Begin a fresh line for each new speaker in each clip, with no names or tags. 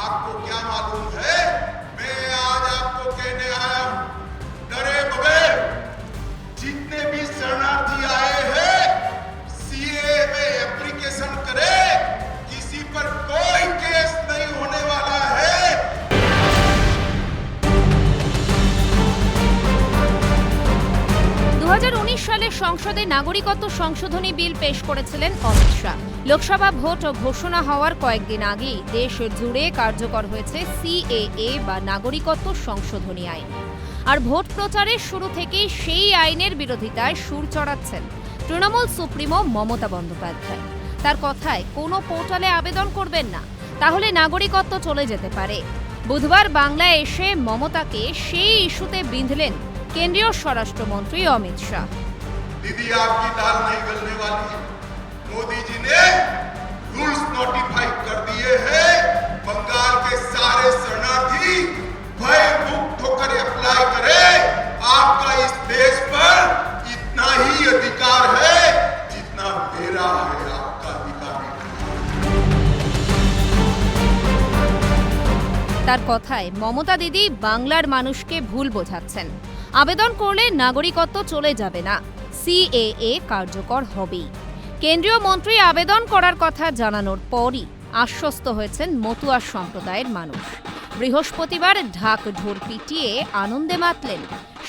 आपको क्या मालूम है मैं आज आपको कहने आया हूं डरे बगैर जितने भी शरणार्थी आए हैं सीए में एप्लीकेशन करे किसी पर कोई केस नहीं होने वाला है
দু সালে সংসদে নাগরিকত্ব সংশোধনী বিল পেশ করেছিলেন অমিত শাহ লোকসভা ভোট ঘোষণা হওয়ার কয়েকদিন আগেই দেশ জুড়ে কার্যকর হয়েছে সিএএ বা নাগরিকত্ব সংশোধনী আইন। আর ভোট প্রচারের শুরু থেকেই সেই আইনের বিরোধিতায় সুর চড়াচ্ছেন তৃণমূল সুপ্রিমো মমতা বন্দ্যোপাধ্যায়। তার কথায়, কোনো পোর্টালে আবেদন করবেন না, তাহলে নাগরিকত্ব চলে যেতে পারে। বুধবার বাংলায় এসে মমতাকে সেই ইস্যুতে বিঁধলেন কেন্দ্রীয় স্বরাষ্ট্রমন্ত্রী অমিত শাহ।
मोदी जी ने रूल्स नोटिफाई कर दिए हैं बंगाल के सारे शरणार्थी भय मुक्त होकर अप्लाई करें आपका इस देश पर इतना ही अधिकार है जितना मेरा है आपका अधिकार है
তার কথায় মমতা দিদি বাংলার মানুষকে ভুল বোঝাচ্ছেন আবেদন করলে নাগরিকত্ব চলে যাবে না সিএএ কার্যকর হবেই কেন্দ্রীয় মন্ত্রী আবেদন করার কথা জানানোর পরই আশ্বস্ত হয়েছেন মতুয়া সম্প্রদায়ের মানুষ। বৃহস্পতিবার ঢাক ঢোর পিটিয়ে আনন্দে মাতলেন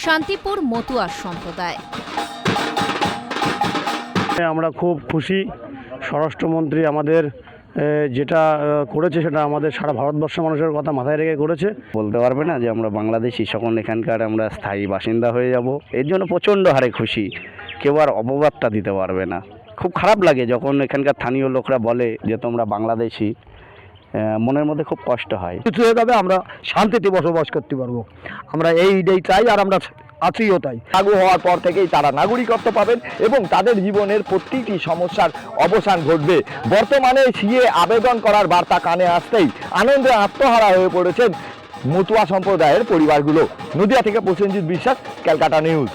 শান্তিপুর মতুয়া সম্প্রদায়।
আমরা খুব খুশি স্বরাষ্ট্রমন্ত্রী আমাদের যেটা করেছে সেটা আমাদের সারা ভারতবর্ষের মানুষের কথা মাথায় রেখে করেছে।
বলতে পারবে না যে আমরা বাংলাদেশি সকল এখানকার আমরা স্থায়ী বাসিন্দা হয়ে যাব। এর জন্য প্রচণ্ড হারে খুশি কেউ আর অপবাদটা দিতে পারবে না। খুব খারাপ লাগে যখন এখানকার স্থানীয় লোকরা বলে যে তোমরা বাংলাদেশি মনের মধ্যে খুব কষ্ট হয়।
কিছু হয়ে যাবে আমরা শান্তিতে বসবাস করতে পারব। আমরা এই এইটাই চাই আর আমরা আছিও তাই।
লাগু হওয়ার পর থেকেই তারা নাগরিকত্ব পাবেন এবং তাদের জীবনের প্রতিটি সমস্যার অবসান ঘটবে। বর্তমানে সিএ আবেদন করার বার্তা কানে আসতেই আনন্দে আত্মহারা হয়ে পড়েছেন মতুয়া সম্প্রদায়ের পরিবারগুলো। নদিয়া থেকে প্রসেনজিৎ বিশ্বাস ক্যালকাটা নিউজ।